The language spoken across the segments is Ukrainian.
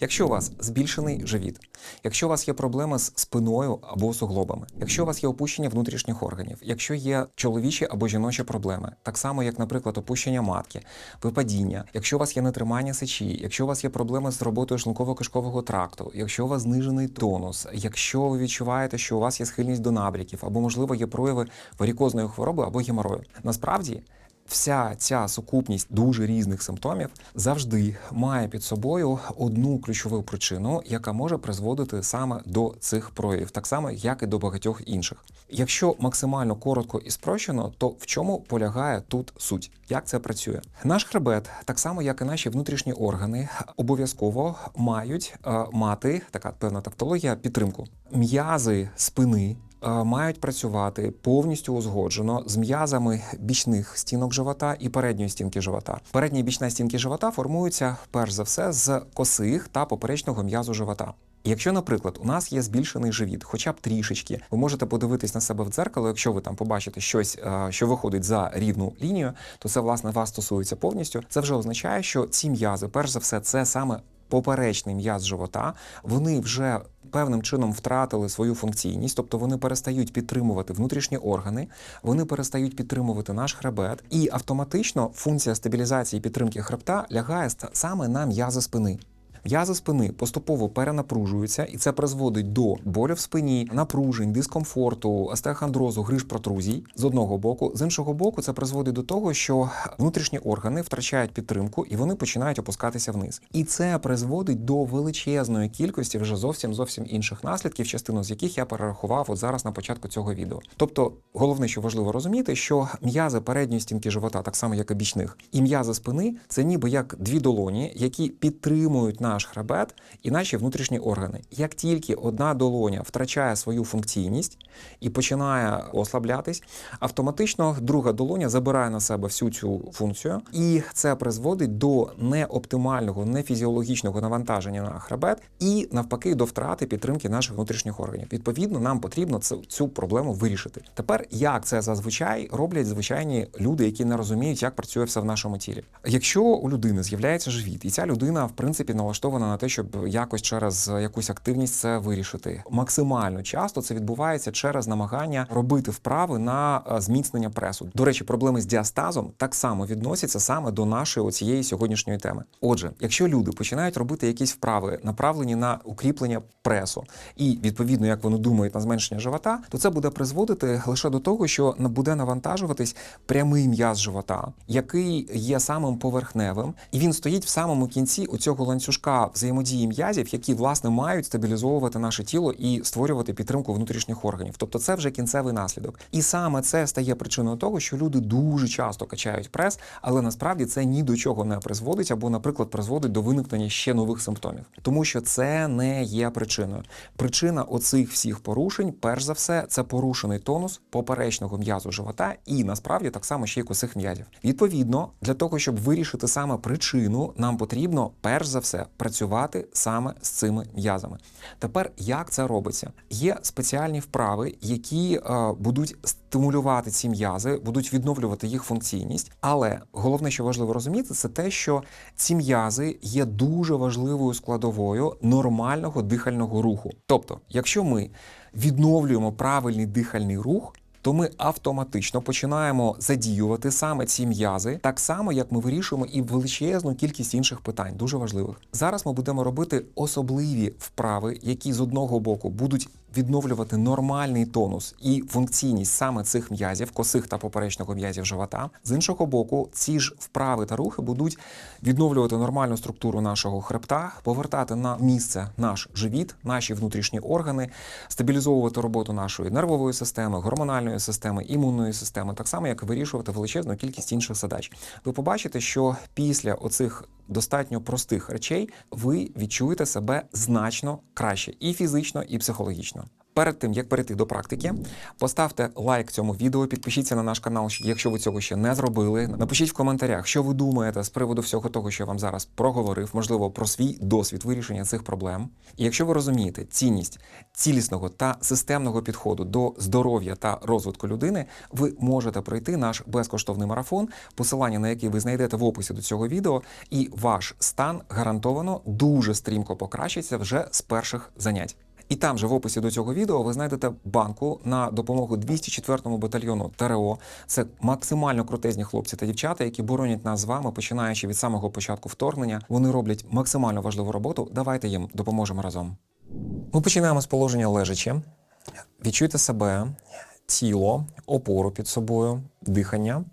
Якщо у вас збільшений живіт, якщо у вас є проблеми з спиною або суглобами, якщо у вас є опущення внутрішніх органів, якщо є чоловічі або жіночі проблеми, так само як, наприклад, опущення матки, випадіння, якщо у вас є нетримання сечі, якщо у вас є проблеми з роботою шлунково-кишкового тракту, якщо у вас знижений тонус, якщо ви відчуваєте, що у вас є схильність до набряків, або можливо є прояви варікозної хвороби або геморою, насправді. Вся ця сукупність дуже різних симптомів завжди має під собою одну ключову причину, яка може призводити саме до цих проявів, так само як і до багатьох інших. Якщо максимально коротко і спрощено, то в чому полягає тут суть? Як це працює? Наш хребет, так само як і наші внутрішні органи, обов'язково мають е, мати така певна тавтологія підтримку. М'язи спини мають працювати повністю узгоджено з м'язами бічних стінок живота і передньої стінки живота. Передня і бічна стінки живота формуються перш за все з косих та поперечного м'язу живота. Якщо, наприклад, у нас є збільшений живіт, хоча б трішечки, ви можете подивитись на себе в дзеркало. Якщо ви там побачите щось, е, що виходить за рівну лінію, то це власне вас стосується повністю. Це вже означає, що ці м'язи, перш за все, це саме поперечний м'яз живота. Вони вже певним чином втратили свою функційність, тобто вони перестають підтримувати внутрішні органи, вони перестають підтримувати наш хребет, і автоматично функція стабілізації підтримки хребта лягає саме на м'язи спини. М'язи спини поступово перенапружуються, і це призводить до болю в спині, напружень, дискомфорту, остеохондрозу, гриж протрузій з одного боку. З іншого боку, це призводить до того, що внутрішні органи втрачають підтримку і вони починають опускатися вниз. І це призводить до величезної кількості вже зовсім зовсім інших наслідків, частину з яких я перерахував от зараз на початку цього відео. Тобто, головне, що важливо розуміти, що м'язи передньої стінки живота, так само як і бічних, і м'язи спини це ніби як дві долоні, які підтримують наш хребет і наші внутрішні органи. Як тільки одна долоня втрачає свою функційність і починає ослаблятись, автоматично друга долоня забирає на себе всю цю функцію, і це призводить до неоптимального, нефізіологічного навантаження на хребет і навпаки до втрати підтримки наших внутрішніх органів. Відповідно, нам потрібно цю, проблему вирішити. Тепер як це зазвичай роблять звичайні люди, які не розуміють, як працює все в нашому тілі. Якщо у людини з'являється живіт, і ця людина, в принципі, налаштована на те, щоб якось через якусь активність це вирішити. Максимально часто це відбувається через намагання робити вправи на е, зміцнення пресу. До речі, проблеми з діастазом так само відносяться саме до нашої оцієї сьогоднішньої теми. Отже, якщо люди починають робити якісь вправи, направлені на укріплення пресу, і відповідно, як вони думають, на зменшення живота, то це буде призводити лише до того, що буде навантажуватись прямий м'яз живота, який є самим поверхневим, і він стоїть в самому кінці оцього ланцюжка взаємодії м'язів, які власне мають стабілізовувати наше тіло і створювати підтримку внутрішніх органів. Тобто, це вже кінцевий наслідок. І саме це стає причиною того, що люди дуже часто качають прес, але насправді це ні до чого не призводить, або, наприклад, призводить до виникнення ще нових симптомів, тому що це не є причиною. Причина оцих всіх порушень, перш за все, це порушений тонус поперечного м'язу живота і насправді так само ще й косих м'язів. Відповідно, для того, щоб вирішити саме причину, нам потрібно перш за все працювати саме з цими м'язами. Тепер як це робиться? Є спеціальні вправи, які е, будуть стимулювати ці м'язи, будуть відновлювати їх функційність. Але головне, що важливо розуміти, це те, що ці м'язи є дуже важливою складовою нормального дихального руху. Тобто, якщо ми відновлюємо правильний дихальний рух. То ми автоматично починаємо задіювати саме ці м'язи, так само як ми вирішуємо і величезну кількість інших питань, дуже важливих. Зараз ми будемо робити особливі вправи, які з одного боку будуть відновлювати нормальний тонус і функційність саме цих м'язів, косих та поперечного м'язів живота. З іншого боку, ці ж вправи та рухи будуть відновлювати нормальну структуру нашого хребта, повертати на місце наш живіт, наші внутрішні органи, стабілізовувати роботу нашої нервової системи, гормональної системи, імунної системи, так само як вирішувати величезну кількість інших задач. Ви побачите, що після оцих достатньо простих речей ви відчуєте себе значно краще і фізично, і психологічно. Перед тим як перейти до практики, поставте лайк цьому відео, підпишіться на наш канал, якщо ви цього ще не зробили. Напишіть в коментарях, що ви думаєте з приводу всього того, що я вам зараз проговорив, можливо, про свій досвід вирішення цих проблем. І якщо ви розумієте цінність цілісного та системного підходу до здоров'я та розвитку людини, ви можете пройти наш безкоштовний марафон, посилання на який ви знайдете в описі до цього відео, і ваш стан гарантовано дуже стрімко покращиться вже з перших занять. І там же в описі до цього відео ви знайдете банку на допомогу 204-му батальйону ТРО. Це максимально крутезні хлопці та дівчата, які боронять нас з вами, починаючи від самого початку вторгнення. Вони роблять максимально важливу роботу. Давайте їм допоможемо разом. Ми починаємо з положення лежачи. Відчуйте себе, тіло, опору під собою, дихання.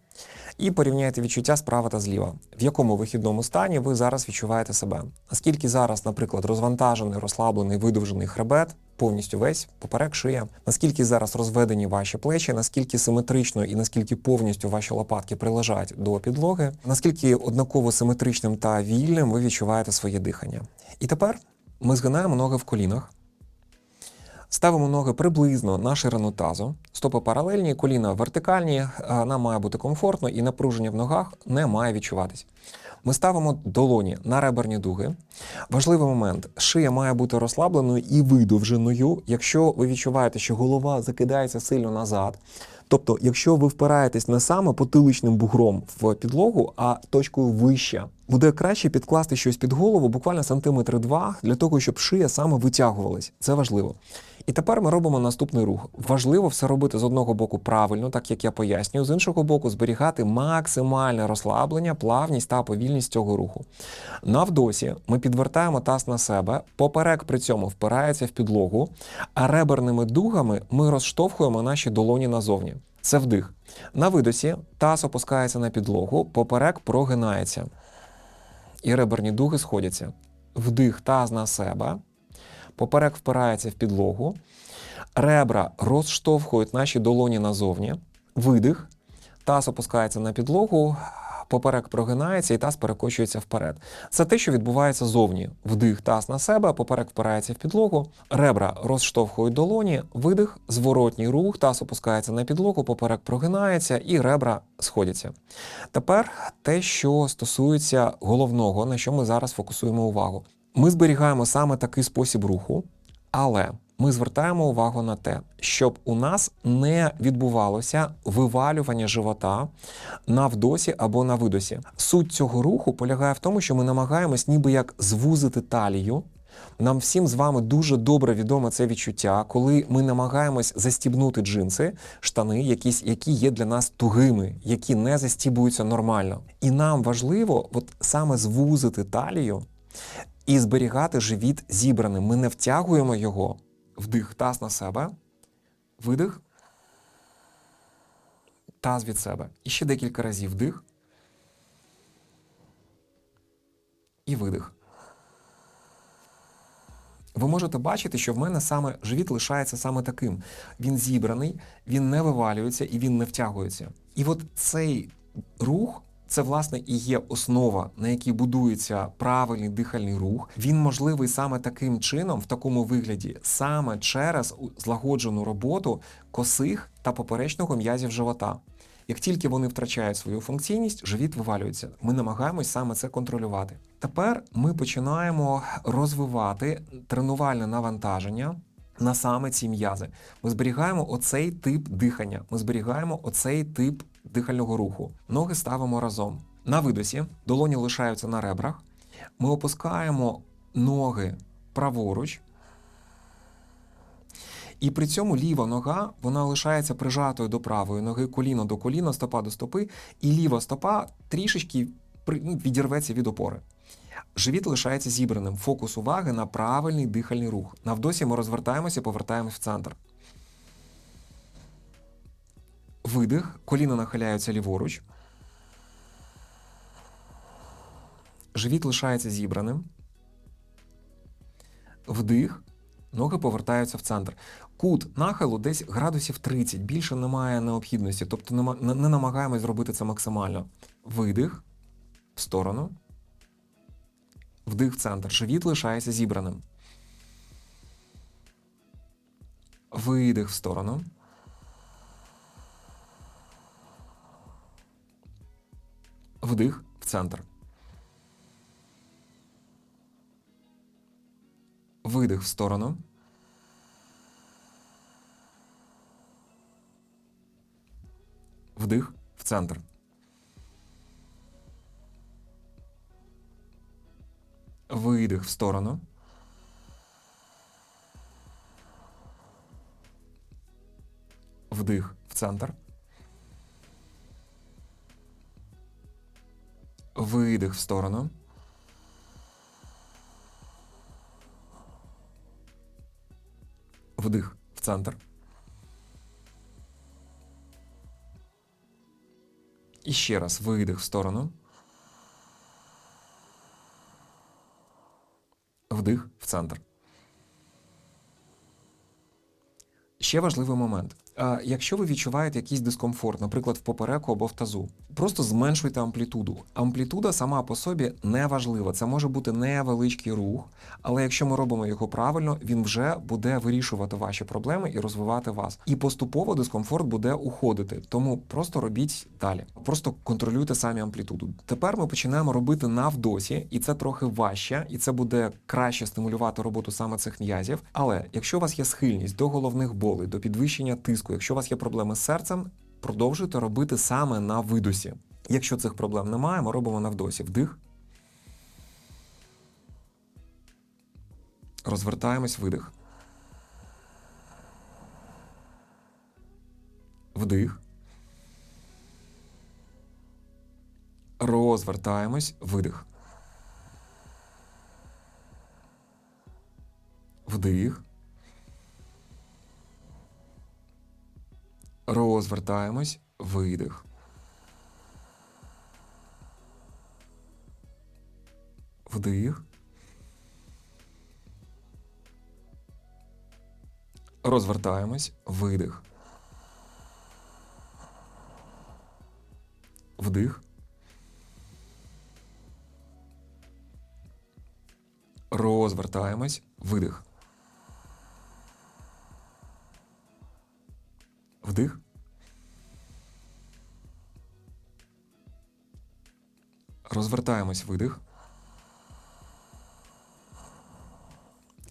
І порівняйте відчуття справа та зліва, в якому вихідному стані ви зараз відчуваєте себе. Наскільки зараз, наприклад, розвантажений, розслаблений, видовжений хребет, повністю весь поперек шия, наскільки зараз розведені ваші плечі, наскільки симетрично і наскільки повністю ваші лопатки прилежать до підлоги, наскільки однаково симетричним та вільним ви відчуваєте своє дихання. І тепер ми згинаємо ноги в колінах. Ставимо ноги приблизно на ширину тазу, стопи паралельні, коліна вертикальні, нам має бути комфортно і напруження в ногах не має відчуватись. Ми ставимо долоні на реберні дуги. Важливий момент: шия має бути розслабленою і видовженою. Якщо ви відчуваєте, що голова закидається сильно назад. Тобто, якщо ви впираєтесь не саме потиличним бугром в підлогу, а точкою вище, буде краще підкласти щось під голову, буквально сантиметри два, для того, щоб шия саме витягувалась. Це важливо. І тепер ми робимо наступний рух. Важливо все робити з одного боку правильно, так як я пояснюю, з іншого боку, зберігати максимальне розслаблення, плавність та повільність цього руху. На вдосі ми підвертаємо таз на себе, поперек при цьому впирається в підлогу, а реберними дугами ми розштовхуємо наші долоні назовні. Це вдих. На видосі таз опускається на підлогу, поперек прогинається. І реберні дуги сходяться. Вдих таз на себе. Поперек впирається в підлогу, ребра розштовхують наші долоні назовні, видих, таз опускається на підлогу, поперек прогинається і таз перекочується вперед. Це те, що відбувається зовні. Вдих, таз на себе, поперек впирається в підлогу, ребра розштовхують долоні, видих, зворотній рух, таз опускається на підлогу, поперек прогинається і ребра сходяться. Тепер те, що стосується головного, на що ми зараз фокусуємо увагу. Ми зберігаємо саме такий спосіб руху, але ми звертаємо увагу на те, щоб у нас не відбувалося вивалювання живота на вдосі або на видосі. Суть цього руху полягає в тому, що ми намагаємось ніби як звузити талію. Нам всім з вами дуже добре відоме це відчуття, коли ми намагаємось застібнути джинси, штани, якісь, які є для нас тугими, які не застібуються нормально. І нам важливо от саме звузити талію і зберігати живіт зібраним. Ми не втягуємо його. Вдих, таз на себе, видих, таз від себе. І ще декілька разів вдих. І видих. Ви можете бачити, що в мене саме живіт лишається саме таким. Він зібраний, він не вивалюється і він не втягується. І от цей рух це власне і є основа, на якій будується правильний дихальний рух. Він можливий саме таким чином, в такому вигляді, саме через злагоджену роботу косих та поперечного м'язів живота. Як тільки вони втрачають свою функційність, живіт вивалюється. Ми намагаємось саме це контролювати. Тепер ми починаємо розвивати тренувальне навантаження. На саме ці м'язи ми зберігаємо оцей тип дихання. Ми зберігаємо оцей тип дихального руху. Ноги ставимо разом. На видосі долоні лишаються на ребрах. Ми опускаємо ноги праворуч. І при цьому ліва нога вона лишається прижатою до правої ноги, коліно до коліна, стопа до стопи, і ліва стопа трішечки ну, відірветься від опори. Живіт лишається зібраним. Фокус уваги на правильний дихальний рух. Навдосі ми розвертаємося, повертаємось в центр. Видих, коліна нахиляються ліворуч. Живіт лишається зібраним. Вдих. Ноги повертаються в центр. Кут нахилу десь градусів 30. Більше немає необхідності. Тобто не намагаємось зробити це максимально. Видих в сторону. Вдих в центр. Живіт лишається зібраним. Видих в сторону. Вдих в центр. Видих в сторону. Вдих в центр. Видих в сторону. Вдих в центр. Видих в сторону. Вдих в центр. І ще раз видих в сторону. Вдих в центр. Ще важливий момент. Якщо ви відчуваєте якийсь дискомфорт, наприклад, в попереку або в тазу, просто зменшуйте амплітуду. Амплітуда сама по собі не важлива. Це може бути невеличкий рух, але якщо ми робимо його правильно, він вже буде вирішувати ваші проблеми і розвивати вас. І поступово дискомфорт буде уходити. Тому просто робіть далі. Просто контролюйте самі амплітуду. Тепер ми починаємо робити навдосі, і це трохи важче, і це буде краще стимулювати роботу саме цих м'язів. Але якщо у вас є схильність до головних болей, до підвищення тиску, якщо у вас є проблеми з серцем, продовжуйте робити саме на видосі. Якщо цих проблем немає, ми робимо навдосі. Вдих. Розвертаємось, видих. Вдих. Розвертаємось, видих. Вдих. Розвертаємось, видих. Вдих. Розвертаємось, видих. Вдих. Розвертаємось, видих. Вдих. Розвертаємось, видих.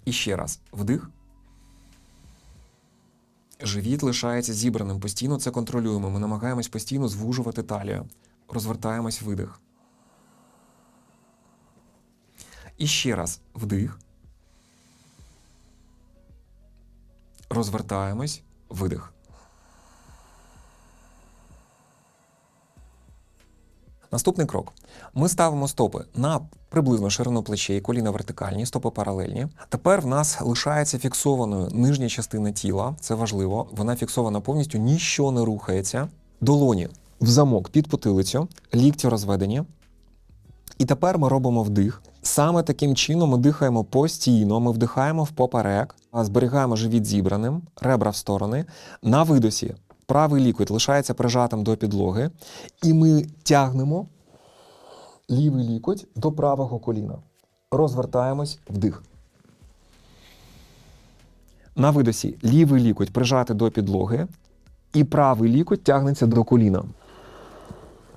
І ще раз вдих. Живіт лишається зібраним. Постійно це контролюємо. Ми намагаємось постійно звужувати талію. Розвертаємось видих. І ще раз вдих. Розвертаємось, видих. Наступний крок. Ми ставимо стопи на приблизно ширину плечей, коліна вертикальні, стопи паралельні. Тепер в нас лишається фіксованою нижня частина тіла. Це важливо. Вона фіксована повністю, ніщо не рухається. Долоні в замок під потилицю, лікті розведені. І тепер ми робимо вдих. Саме таким чином ми дихаємо постійно. Ми вдихаємо в поперек, зберігаємо живіт зібраним, ребра в сторони. На видосі правий лікоть лишається прижатим до підлоги, і ми тягнемо лівий лікоть до правого коліна. Розвертаємось вдих. На видосі лівий лікоть прижати до підлоги, і правий лікоть тягнеться до коліна.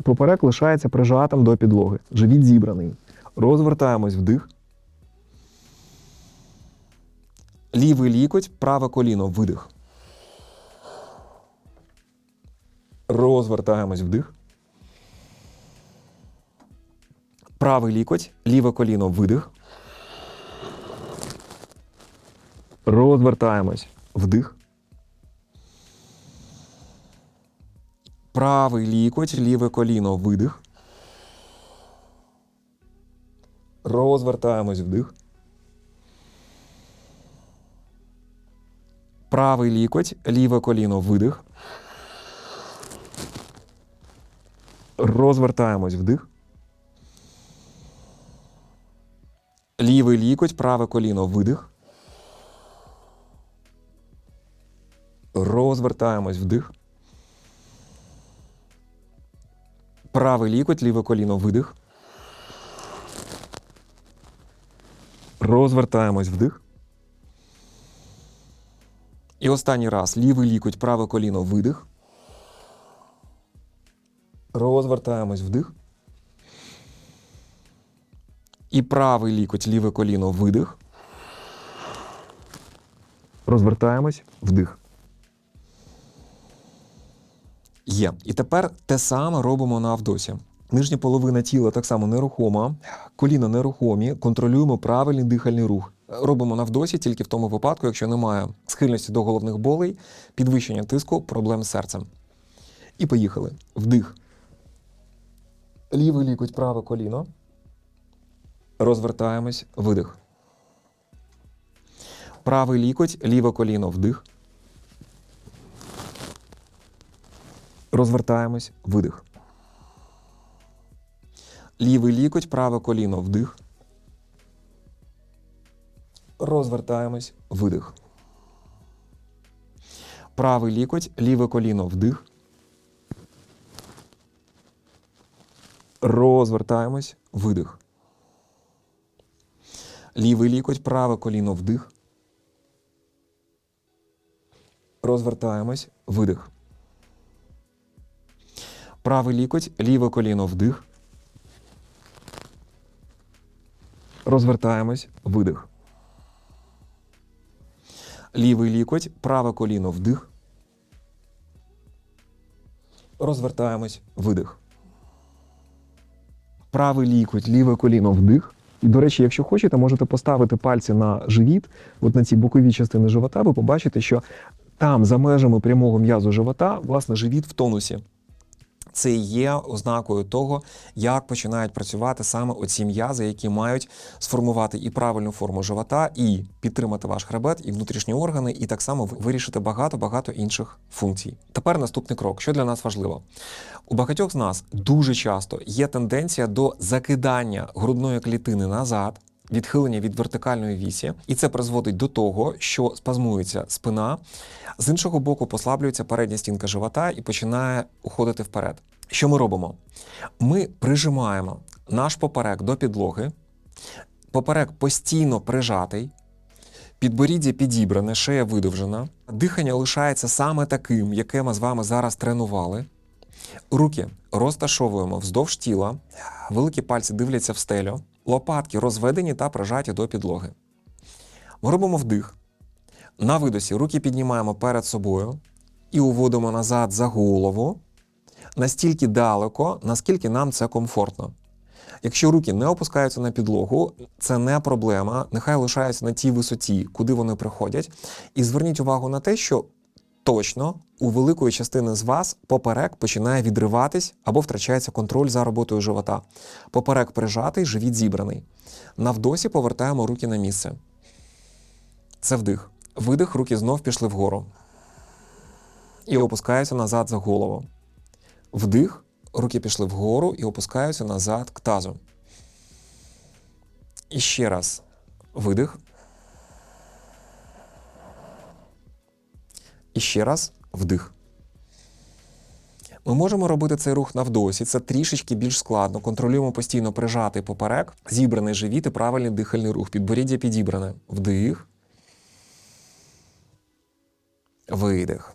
Поперек лишається прижатим до підлоги. Живіт зібраний. Розвертаємось вдих. Лівий лікоть, праве коліно, видих. Розвертаємось вдих. Правий лікоть, ліве коліно, видих. Розвертаємось вдих. Правий лікоть, ліве коліно, видих. Розвертаємось вдих. Правий лікоть, ліве коліно, видих. Розвертаємось вдих. Лівий лікоть, праве коліно, видих. Розвертаємось вдих. Правий лікоть, ліве коліно, видих. Розвертаємось вдих. І останній раз лівий лікоть, праве коліно, видих. Розвертаємось вдих. І правий лікоть, ліве коліно, видих. Розвертаємось, вдих. Є. І тепер те саме робимо на авдосі. Нижня половина тіла так само нерухома, коліна нерухомі, контролюємо правильний дихальний рух. Робимо на вдосі тільки в тому випадку, якщо немає схильності до головних болей, підвищення тиску, проблем з серцем. І поїхали. Вдих. Лівий лікоть, праве коліно. Розвертаємось, видих. Правий лікоть, ліве коліно, вдих. Розвертаємось, видих. Лівий лікоть, праве коліно, вдих. Розвертаємось, видих. Правий лікоть, ліве коліно, вдих. Розвертаємось, видих. Лівий лікоть, праве коліно, вдих. Розвертаємось, видих. Правий лікоть, ліве коліно, вдих. Розвертаємось, видих. Лівий лікоть, праве коліно, вдих. Розвертаємось, видих. Правий лікоть, ліве коліно, вдих. І, до речі, якщо хочете, можете поставити пальці на живіт, от на цій боковій частини живота, ви побачите, що там, за межами прямого м'язу живота, власне, живіт в тонусі. Це і є ознакою того, як починають працювати саме оці м'язи, які мають сформувати і правильну форму живота, і підтримати ваш хребет, і внутрішні органи, і так само вирішити багато-багато інших функцій. Тепер наступний крок, що для нас важливо. У багатьох з нас дуже часто є тенденція до закидання грудної клітини назад. Відхилення від вертикальної вісі, і це призводить до того, що спазмується спина, з іншого боку послаблюється передня стінка живота і починає уходити вперед. Що ми робимо? Ми прижимаємо наш поперек до підлоги, поперек постійно прижатий, підборіддя підібране, шия видовжена, дихання лишається саме таким, яке ми з вами зараз тренували. Руки розташовуємо вздовж тіла, великі пальці дивляться в стелю, лопатки розведені та прижаті до підлоги. Ми робимо вдих. На видосі руки піднімаємо перед собою і уводимо назад за голову настільки далеко, наскільки нам це комфортно. Якщо руки не опускаються на підлогу, це не проблема. Нехай лишаються на тій висоті, куди вони приходять. І зверніть увагу на те, що точно у великої частини з вас поперек починає відриватись або втрачається контроль за роботою живота. Поперек прижатий, живіт зібраний. Навдосі повертаємо руки на місце. Це вдих. Видих, руки знов пішли вгору. І опускаються назад за голову. Вдих, руки пішли вгору і опускаються назад к тазу. І ще раз. Видих. І ще раз вдих. Ми можемо робити цей рух навдосі. Це трішечки більш складно. Контролюємо постійно прижатий поперек, зібраний живіт і правильний дихальний рух. Підборіддя підібране. Вдих. Видих.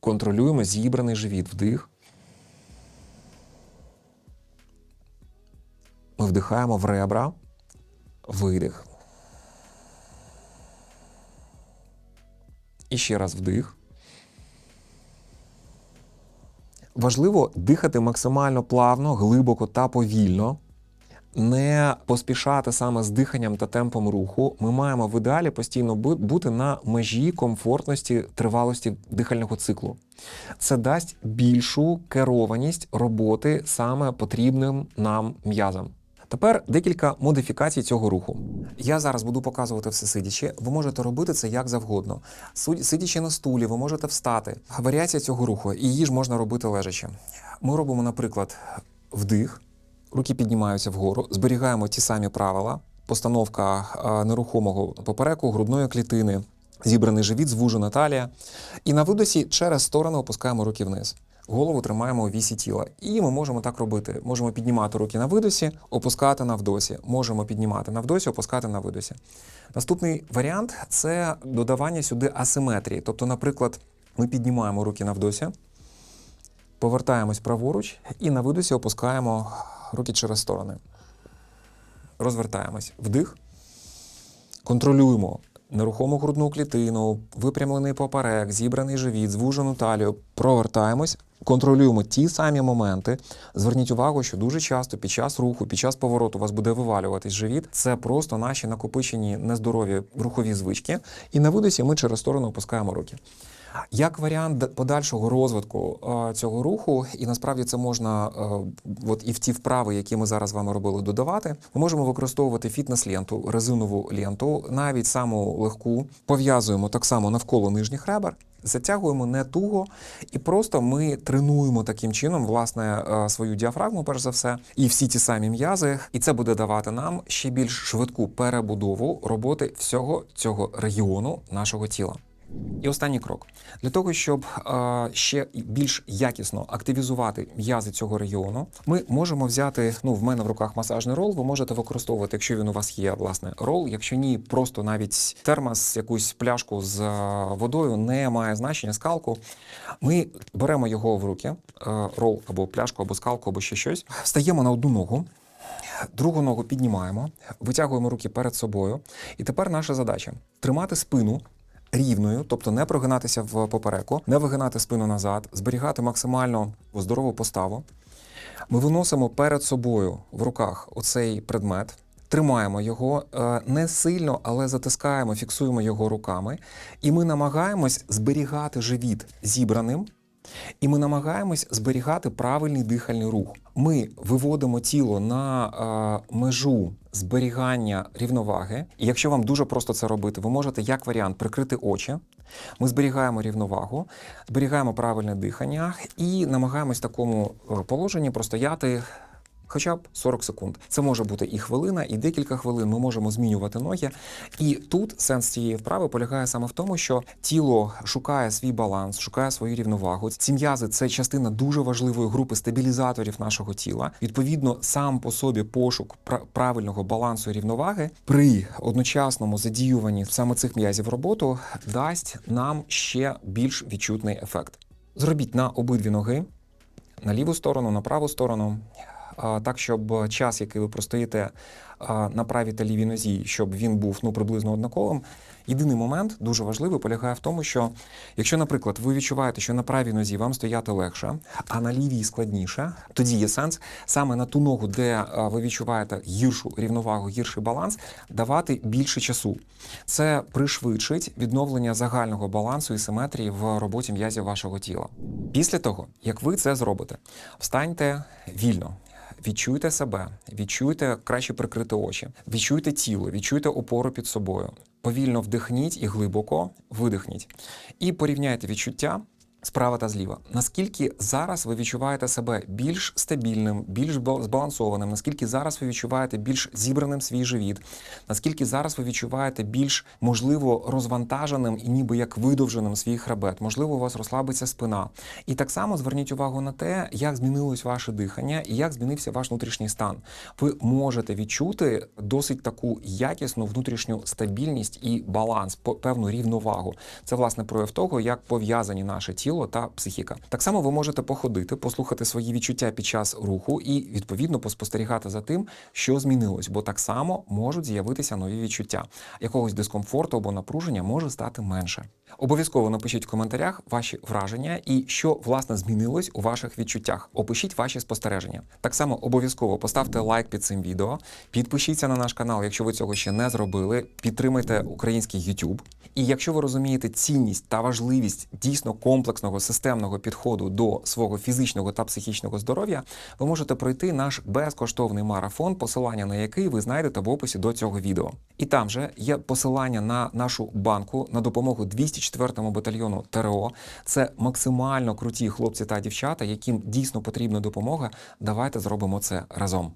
Контролюємо зібраний живіт. Вдих. Ми вдихаємо в ребра. Видих. І ще раз вдих. Важливо дихати максимально плавно, глибоко та повільно. Не поспішати саме з диханням та темпом руху. Ми маємо в ідеалі постійно бути на межі комфортності тривалості дихального циклу. Це дасть більшу керованість роботи саме потрібним нам м'язам. Тепер декілька модифікацій цього руху. Я зараз буду показувати все сидячи. Ви можете робити це як завгодно. Сидячи на стулі, ви можете встати. Варіація цього руху, і її ж можна робити лежачи. Ми робимо, наприклад, вдих, руки піднімаються вгору, зберігаємо ті самі правила. Постановка е, нерухомого попереку, грудної клітини, зібраний живіт, звужена талія. І на видосі через сторону опускаємо руки вниз. Голову тримаємо у вісі тіла. І ми можемо так робити. Можемо піднімати руки на видосі, опускати на вдосі. Можемо піднімати на вдосі, опускати на видосі. Наступний варіант це додавання сюди асиметрії. Тобто, наприклад, ми піднімаємо руки на вдосі, повертаємось праворуч і на видосі опускаємо руки через сторони. Розвертаємось. Вдих. Контролюємо нерухому грудну клітину, випрямлений поперек, зібраний живіт, звужену талію. Провертаємось, контролюємо ті самі моменти. Зверніть увагу, що дуже часто під час руху, під час повороту у вас буде вивалюватись живіт. Це просто наші накопичені нездорові рухові звички. І на видосі ми через сторону опускаємо руки. Як варіант подальшого розвитку е, цього руху, і насправді це можна е, от і в ті вправи, які ми зараз з вами робили, додавати. Ми можемо використовувати фітнес-ленту, резинову ленту, навіть саму легку, пов'язуємо так само навколо нижніх ребер. Затягуємо не туго, і просто ми тренуємо таким чином власне е, свою діафрагму, перш за все, і всі ті самі м'язи. І це буде давати нам ще більш швидку перебудову роботи всього цього регіону нашого тіла. І останній крок для того, щоб е, ще більш якісно активізувати м'язи цього регіону, ми можемо взяти. Ну, в мене в руках масажний рол. Ви можете використовувати, якщо він у вас є, власне, рол. Якщо ні, просто навіть термос, якусь пляшку з е, водою не має значення, скалку. Ми беремо його в руки, е, рол або пляшку, або скалку, або ще щось. Встаємо на одну ногу. Другу ногу піднімаємо, витягуємо руки перед собою. І тепер наша задача тримати спину рівною, тобто не прогинатися в попереку, не вигинати спину назад, зберігати максимально здорову поставу. Ми виносимо перед собою в руках оцей предмет. Тримаємо його е, не сильно, але затискаємо, фіксуємо його руками, і ми намагаємось зберігати живіт зібраним, і ми намагаємось зберігати правильний дихальний рух. Ми виводимо тіло на е, межу зберігання рівноваги. І якщо вам дуже просто це робити, ви можете як варіант прикрити очі. Ми зберігаємо рівновагу, зберігаємо правильне дихання і намагаємось в такому е, положенні простояти. Хоча б 40 секунд. Це може бути і хвилина, і декілька хвилин. Ми можемо змінювати ноги. І тут сенс цієї вправи полягає саме в тому, що тіло шукає свій баланс, шукає свою рівновагу. Ці м'язи це частина дуже важливої групи стабілізаторів нашого тіла. Відповідно, сам по собі пошук пра- правильного балансу і рівноваги при одночасному задіюванні саме цих м'язів роботу дасть нам ще більш відчутний ефект. Зробіть на обидві ноги, на ліву сторону, на праву сторону. Так, щоб час, який ви простоїте на правій та лівій нозі, щоб він був ну приблизно однаковим. Єдиний момент дуже важливий полягає в тому, що якщо, наприклад, ви відчуваєте, що на правій нозі вам стояти легше, а на лівій складніше, тоді є сенс саме на ту ногу, де ви відчуваєте гіршу рівновагу, гірший баланс, давати більше часу. Це пришвидшить відновлення загального балансу і симетрії в роботі м'язів вашого тіла. Після того, як ви це зробите, встаньте вільно. Відчуйте себе, відчуйте краще прикрити очі, відчуйте тіло, відчуйте опору під собою. Повільно вдихніть і глибоко видихніть. І порівняйте відчуття справа та зліва. Наскільки зараз ви відчуваєте себе більш стабільним, більш збалансованим, наскільки зараз ви відчуваєте більш зібраним свій живіт, наскільки зараз ви відчуваєте більш можливо розвантаженим і ніби як видовженим свій хребет, можливо, у вас розслабиться спина. І так само зверніть увагу на те, як змінилось ваше дихання і як змінився ваш внутрішній стан. Ви можете відчути досить таку якісну внутрішню стабільність і баланс, певну рівновагу. Це власне прояв того, як пов'язані наше тіло та психіка. Так само ви можете походити, послухати свої відчуття під час руху і відповідно поспостерігати за тим, що змінилось, бо так само можуть з'явитися нові відчуття. Якогось дискомфорту або напруження може стати менше. Обов'язково напишіть в коментарях ваші враження і що власне змінилось у ваших відчуттях. Опишіть ваші спостереження. Так само обов'язково поставте лайк під цим відео, підпишіться на наш канал, якщо ви цього ще не зробили. Підтримайте український YouTube. І якщо ви розумієте цінність та важливість дійсно комплексного системного підходу до свого фізичного та психічного здоров'я, ви можете пройти наш безкоштовний марафон, посилання на який ви знайдете в описі до цього відео. І там же є посилання на нашу банку на допомогу 204-му батальйону ТРО. Це максимально круті хлопці та дівчата, яким дійсно потрібна допомога. Давайте зробимо це разом.